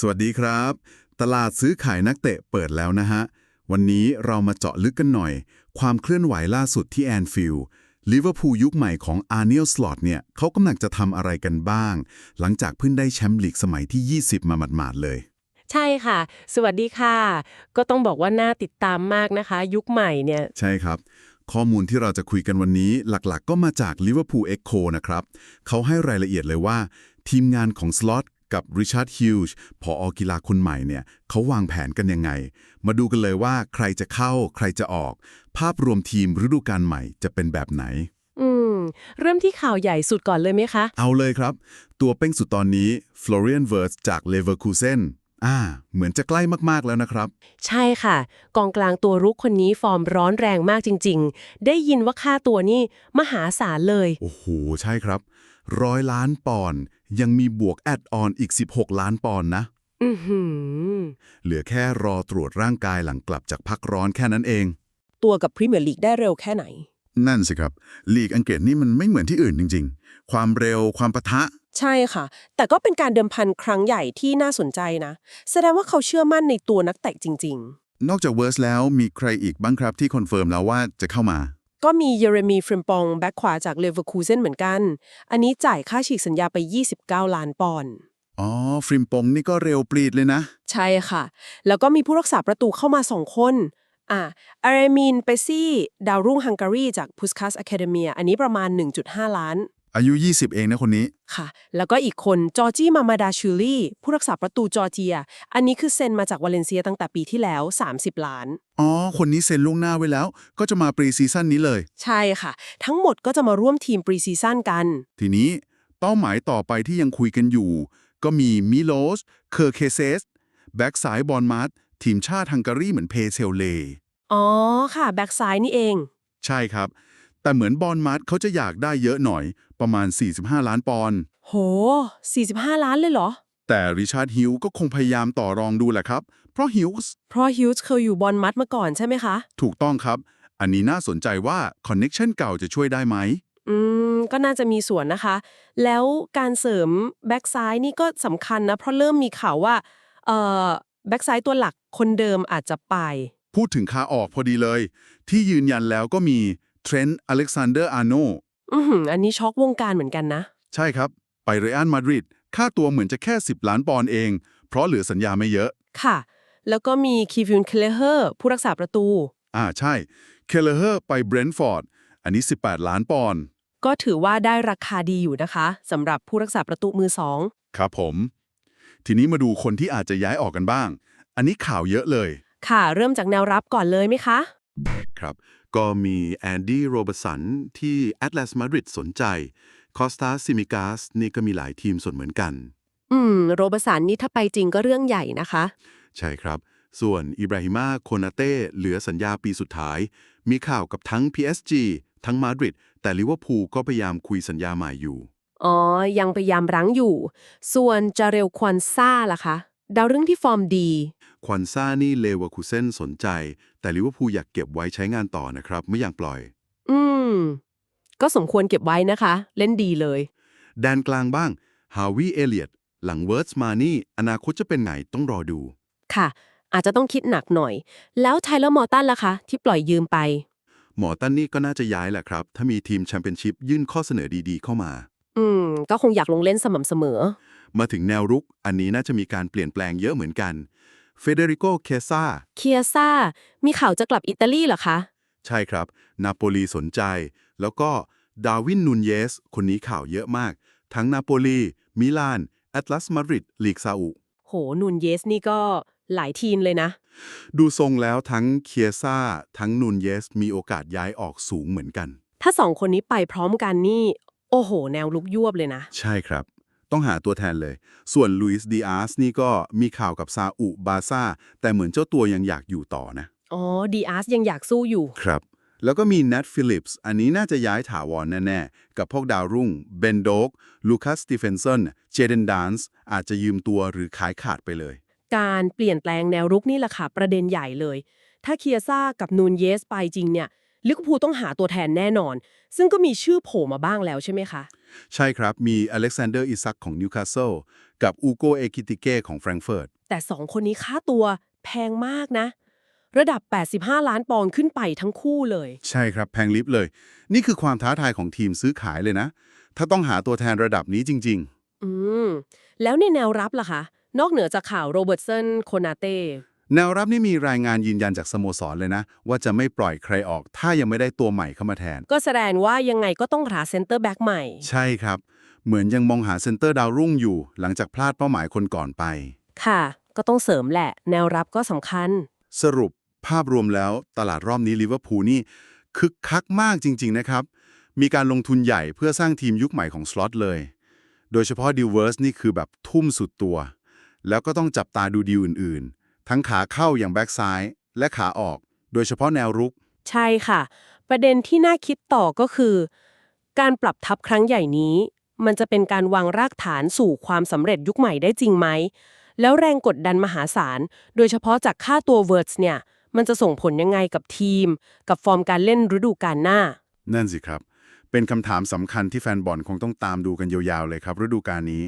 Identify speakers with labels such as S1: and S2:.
S1: สวัสดีครับ ตลาดซื้อขายนักเตะเปิดแล้วนะฮะ วันนี้เรามาเจาะลึกกันหน่อย ความเคลื่อนไหวล่าสุดที่แอนฟิลด์ลิเวอร์พูลยุคใหม่ของอาร์เนียลสลอตเนี่ยเขากำลังจะทำอะไรกันบ้าง หลังจากเพิ่งได้แชมป์ลีกสมัยที่ 20 มาหมาดๆเลย
S2: ใช่ค่ะ สวัสดีค่ะ ก็ต้องบอกว่าน่าติดตามมากนะคะ ยุคใหม่เนี่ย
S1: ใช่ครับ ข้อมูลที่เราจะคุยกันวันนี้หลักๆ ก็มาจาก Liverpool Echo นะครับเขาให้รายละเอียดเลยว่า ทีมงานของสล็อต กับริชาร์ดฮิวจ์พออกีฬาคนใหม่เนี่ยเขาวางแผนกันยังไง มาดูกันเลยว่าใครจะเข้าใครจะออก ภาพรวมทีมฤดูกาลใหม่จะเป็นแบบไหน
S2: อืม เริ่มที่ข่าวใหญ่สุดก่อนเลยไหมคะ
S1: เอาเลยครับ ตัวเป้งสุดตอนนี้ Florian Wirtz จาก Leverkusen อ่า เหมือนจะใกล้มาก ๆ แล้วนะครับ
S2: ใช่ค่ะ กองกลางตัวรุกคนนี้ฟอร์มร้อนแรงมากจริง ๆ ได้ยินว่าค่าตัวนี่มหาศาลเลย
S1: โอ้โห ใช่ครับ ร้อยล้านปอนด์ ยังมีบวกแอดออนอีก 16 ล้านปอนด์นะ
S2: อือหือ
S1: เหลือแค่รอตรวจร่างกายหลังกลับจากพักร้อนแค่นั้นเอง
S2: ตัวกับพรีเมียร์ลีกได้เร็วแค่ไหน
S1: นั่นสิครับ ลีกอังกฤษนี่มันไม่เหมือนที่อื่นจริง ๆ ความเร็วความปะทะ
S3: ใช่ค่ะ แต่ก็เป็นการเดิมพันครั้งใหญ่ที่น่าสนใจนะ แสดงว่าเขาเชื่อมั่นในตัวนักเตะจริง
S1: นอกจากเวิร์สแล้วมีใครอีกบ้างครับที่คอนเฟิร์มแล้วว่าจะเข้ามา
S3: ๆ ก็มีเยเรมีฟริมปองแบ็คขวาจากเลเวอร์คูเซนเหมือนกัน อันนี้จ่ายค่าฉีกสัญญาไป 29 ล้านปอนด์
S1: อ๋อ ฟริมปงนี่ก็เร็วปรีดเลยนะ
S3: ใช่ค่ะ แล้วก็มีผู้รักษาประตูเข้ามา2คนอะอารามินเปซี่ ดาวรุ่งฮังการีจากพุสคัสอะคาเดเมีย อันนี้ประมาณ 1.5 ล้าน
S1: อายุ 20 เองนะคนนี้
S3: ค่ะ แล้วก็อีกคนจอร์จี้มามาดาชูลี่ ผู้รักษาประตูจอร์เจีย อันนี้คือเซ็นมาจากวาเลนเซียตั้งแต่ปีที่แล้ว 30 ล้าน
S1: อ๋อ คนนี้เซ็นล่วงหน้าไว้แล้ว ก็จะมาปรีซีซั่นนี้เลย
S3: ใช่ค่ะ ทั้งหมดก็จะมาร่วมทีมปรีซีซั่นกัน
S1: ทีนี้เป้าหมายต่อไปที่ยังคุยกันอยู่ ก็มีมิโลส เคอร์เคเซส แบ็กซ้ายบอลมาร์ตทีมชาติฮังการีเหมือนเพเซลเล
S3: อ๋อค่ะ แบ็กซ้ายนี่เอง
S1: ใช่ครับ แต่เหมือนบอลมาร์ตเขาจะอยากได้เยอะหน่อย ประมาณ 45 ล้านปอนด์
S3: โห 45 ล้านเลยเหรอ
S1: แต่ริชาร์ดฮิวก็คงพยายามต่อรองดูแหละครับ เพราะฮิวส์
S3: เพราะฮิวส์เคยอยู่บอลมัดมาก่อนใช่ไหมคะ
S1: ถูกต้องครับ อันนี้น่าสนใจว่าคอนเน็ชันเก่าจะช่วยได้ไหม
S3: อืม ก็น่าจะมีส่วนนะคะ แล้วการเสริมแบ็กซ้ายนี่ก็สำคัญนะ เพราะเริ่มมีข่าวว่า เอ่อ แบ็กซ้ายตัวหลักคนเดิมอาจจะไป
S1: พูดถึงขาออกพอดีเลย ที่ยืนยันแล้วก็มี เทรนต์อเล็กซานเดอร์อาร์โน
S3: อือหืออันนี้ช็อกวงการเหมือนกันนะ
S1: ใช่ครับ ไปเรอัลมาดริดค่าตัวเหมือนจะแค่ 10 ล้านปอนด์เอง เพราะเหลือสัญญาไม่เยอะ
S3: ค่ะ แล้วก็มีคีวินเคลเฮอร์ผู้รักษาประตู
S1: อ่าใช่ เคเลเฮอร์ไปเบรนท์ฟอร์ด อันนี้ 18 ล้านปอนด์
S3: ก็ถือว่าได้ราคาดีอยู่นะคะสำหรับผู้รักษาประตูมือสอง
S1: ครับผม ทีนี้มาดูคนที่อาจจะย้ายออกกันบ้าง อันนี้ข่าวเยอะเลย
S3: ค่ะ เริ่มจากแนวรับก่อนเลยไหมคะ
S1: ครับ ก็มีแอนดี้โรเบร์สันที่แอตเลสมาดริดสนใจ คอสตาซิมิกาสนี่ก็มีหลายทีมสนเหมือนกัน
S3: อืม โรเบร์สันนี่ถ้าไปจริงก็เรื่องใหญ่นะคะ
S1: ใช่ครับ ส่วนอิบราฮิมาโคนาเต้เหลือสัญญาปีสุดท้าย มีข่าวกับทั้ง PSG ทั้งมาดริดแต่ลิเวอร์พูลก็พยายามคุยสัญญาใหม่อยู่
S3: อ๋อ ยังพยายามรั้งอยู่ ส่วนจาเรลควันซ่าล่ะคะ ดาวเรื่องที่ฟอร์มดี
S1: ควันซ่านี่เลวาคูเซนสนใจ แต่ลิเวอร์พูลอยากเก็บไว้ใช้งานต่อนะครับ ไม่อยากปล่อย
S3: อืม ก็สมควรเก็บไว้นะคะ เล่นดีเลย
S1: แดนกลางบ้าง ฮาวิเอเลียตหลังเวิร์สมานี่ อนาคตจะเป็นไงต้องรอดู
S3: ค่ะ อาจจะต้องคิดหนักหน่อย แล้วไทเลอร์มอร์ตันล่ะคะ ที่ปล่อยยืมไป
S1: หมอตันนี่ก็น่าจะย้ายแหละครับ ถ้ามีทีมแชมเปี้ยนชิพยื่นข้อเสนอดีๆ เข้ามา
S3: อืม ก็คงอยากลงเล่นสม่ำเสมอ
S1: มาถึงแนวรุก อันนี้น่าจะมีการเปลี่ยนแปลงเยอะเหมือนกันเฟเดริโกเคซา
S3: เคียซ่ามีข่าวจะกลับอิตาลีเหรอคะ
S1: ใช่ครับ นาโปลีสนใจ แล้วก็ดาวินนูนเยส คนนี้ข่าวเยอะมาก ทั้งนาโปลี มิลาน แอตลาสมาดริด ลีกซาอุ
S3: โห นูนเยสนี่ก็หลายทีมเลยนะ
S1: ดูทรงแล้วทั้งเคียซ่าทั้งนูนเยส มีโอกาสย้ายออกสูงเหมือนกัน
S3: ถ้าสองคนนี้ไปพร้อมกันนี่ โอ้โห แนวลุกยวบเลยนะ
S1: ใช่ครับ ต้องหาตัวแทนเลย ส่วนลุยส์ดีอาร์สนี่ก็มีข่าวกับซาอุบาซ่าแต่เหมือนเจ้าตัวยังอยากอยู่ต่อนะ
S3: อ๋อดีอาร์สยังอยากสู้อยู่
S1: ครับ แล้วก็มี Nat Phillips อันนี้น่าจะย้ายถาวรแน่ ๆ กับพวกดาวรุ่ง เบนโดก ลูคัสสตีเฟนสัน เจเดนดานส์อาจจะยืมตัวหรือขายขาดไปเลย
S3: การเปลี่ยนแปลงแนวรุกนี่แหละค่ะประเด็นใหญ่เลย ถ้าเคียซ่ากับนูนเยสไปจริงเนี่ยลิเวอร์พูลต้องหาตัวแทนแน่นอน ซึ่งก็มีชื่อโผล่มาบ้างแล้วใช่ไหมคะ
S1: ใช่ครับมีอเล็กซานเดอร์อิซักของนิวคาสเซิลกับอูโกเอกิติเกของแฟรงก์เฟิร์ต
S3: แต่สองคนนี้ค่าตัวแพงมากนะ ระดับ 85 ล้านปอนด์ขึ้นไปทั้งคู่เลย
S1: ใช่ครับแพงลิฟต์เลย นี่คือความท้าทายของทีมซื้อขายเลยนะ ถ้าต้องหาตัวแทนระดับนี้จริง
S3: อืม แล้วในแนวรับล่ะคะ นอกเหนือจากข่าวโรเบิร์ตสันโคนาเต้
S1: ๆ แนวรับนี่มีรายงานยืนยันจากสโมสรเลยนะ ว่าจะไม่ปล่อยใครออก ถ้ายังไม่ได้ตัวใหม่เข้ามาแทน
S3: ก็แสดงว่ายังไงก็ต้องหาเซนเตอร์แบ็กใหม่
S1: ใช่ครับ เหมือนยังมองหาเซนเตอร์ดาวรุ่งอยู่ หลังจากพลาดเป้าหมายคนก่อนไป
S3: ค่ะ ก็ต้องเสริมแหละ แนวรับก็สำคัญ
S1: สรุปภาพรวมแล้วตลาดรอบนี้ลิเวอร์พูลนี่คึกคักมากจริง ๆ นะครับ มีการลงทุนใหญ่เพื่อสร้างทีมยุคใหม่ของสล็อตเลย โดยเฉพาะดิวเวอร์สนี่คือแบบทุ่มสุดตัว แล้วก็ต้องจับตาดูดีลอื่นๆ ทั้งขาเข้าอย่างแบ็กซ้ายและขาออก โดยเฉพาะแนวรุก
S3: ใช่ค่ะ ประเด็นที่น่าคิดต่อก็คือ การปรับทัพครั้งใหญ่นี้ มันจะเป็นการวางรากฐานสู่ความสำเร็จยุคใหม่ได้จริงไหม แล้วแรงกดดันมหาศาล โดยเฉพาะจากค่าตัวเวิร์ดเนี่ย มันจะส่งผลยังไงกับทีม กับฟอร์มการเล่นฤดูกาลหน้า
S1: นั่นสิครับ เป็นคำถามสำคัญที่แฟนบอลคงต้องตามดูกันยาวๆเลยครับฤดูกาลนี้